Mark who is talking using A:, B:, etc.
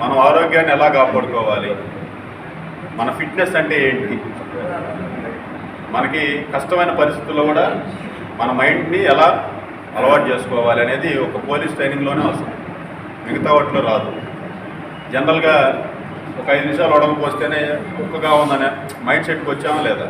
A: మనం ఆరోగ్యాన్ని ఎలా కాపాడుకోవాలి? మన ఫిట్నెస్ అంటే ఏంటి? మనకి కష్టమైన పరిస్థితుల్లో కూడా మన మైండ్ని ఎలా అలవాటు చేసుకోవాలి అనేది ఒక పోలీస్ ట్రైనింగ్లోనే వస్తుంది మిగతా వాటిలో రాదు. జనరల్గా ఒక ఐదు నిమిషాలు ఉడకపోస్తేనే కుక్కగా ఉందనే మైండ్ సెట్కి వచ్చామా లేదా?